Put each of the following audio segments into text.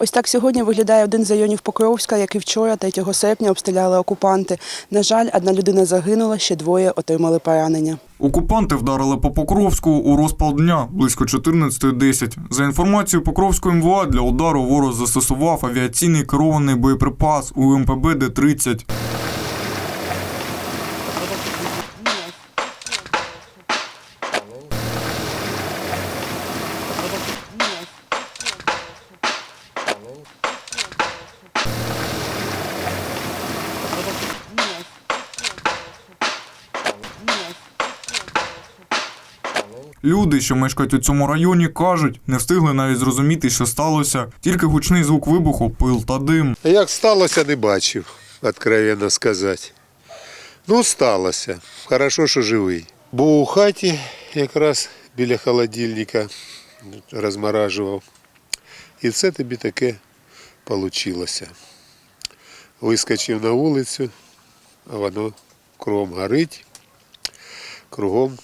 Ось так сьогодні виглядає один з районів Покровська, який вчора, 3 серпня, обстріляли окупанти. На жаль, одна людина загинула, ще двоє отримали поранення. Окупанти вдарили по Покровську у розпал дня близько 14.10. За інформацією Покровської МВА, для удару ворог застосував авіаційний керований боєприпас у МПБ Д-30. Люди, що мешкають у цьому районі, кажуть, не встигли навіть зрозуміти, що сталося. Тільки гучний звук вибуху, пил та дим. Як сталося, не бачив, откровенно сказати. Ну, сталося. Хорошо, що живий. Був у хаті якраз біля холодильника, розморажував. І це тобі таке вийшло. Вискочив на вулицю, а воно кругом горить, кругом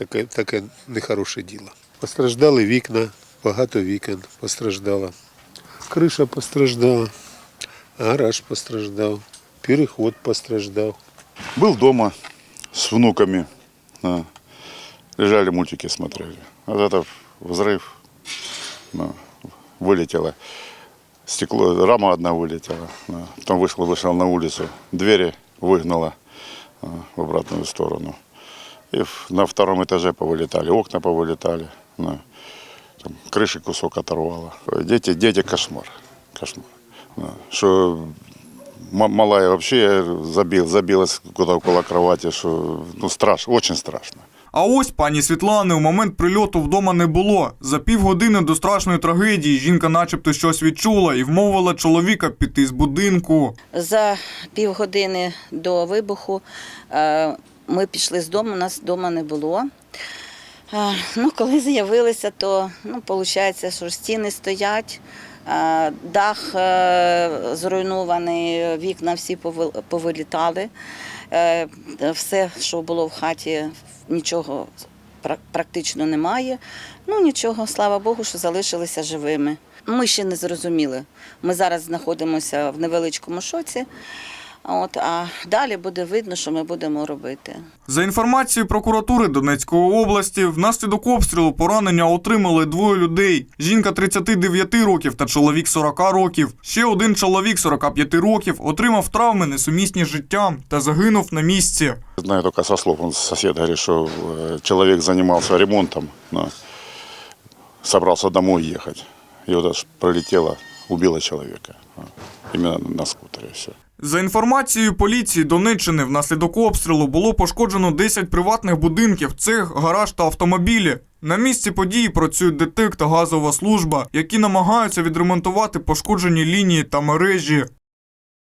таке, таке нехороше діло. Постраждали вікна, багато вікон постраждало. Криша постраждала. Гараж постраждав, переход постраждав. Был дома с внуками. да. Лежали, мультики смотрели. Вот это взрыв. ну, вылетело. Стекло, рама одна вылетела. да. Потом вышел, вышел на улицу. Двери выгнала а, в обратную сторону. И в- на втором этаже повылетали, окна повылетали. да. Там крыши кусок оторвало. Дети, дети кошмар. Кошмар. да. Что М- малая вообще забил, забилась куда около кровати, что ну страшно, очень страшно. А ось пані Світлани у момент прильоту вдома не було. За півгодини до страшної трагедії жінка начебто щось відчула і вмовила чоловіка піти з будинку. За півгодини до вибуху е, ми пішли з дому, нас вдома не було. Ну, коли з'явилися, то ну, виходить, що стіни стоять, дах е, зруйнований, вікна всі повилітали. Е, Все, що було в хаті, нічого практично немає. Ну нічого, слава Богу, що залишилися живими. Ми ще не зрозуміли. Ми зараз знаходимося в невеличкому шоці. От, а далі буде видно, що ми будемо робити. За інформацією прокуратури Донецької області, внаслідок обстрілу поранення отримали двоє людей: жінка 39 років та чоловік 40 років. Ще один чоловік 45 років отримав травми несумісні з життям та загинув на місці. Знаю только со слов, он сосед говорит, что э, человек занимался ремонтом, но собрался домой ехать. И вот аж пролетело, убило человека. а, Именно на скутере все. За інформацією поліції Донеччини, внаслідок обстрілу було пошкоджено 10 приватних будинків, цех, гараж та автомобілі. На місці події працюють ДТЕК та газова служба, які намагаються відремонтувати пошкоджені лінії та мережі.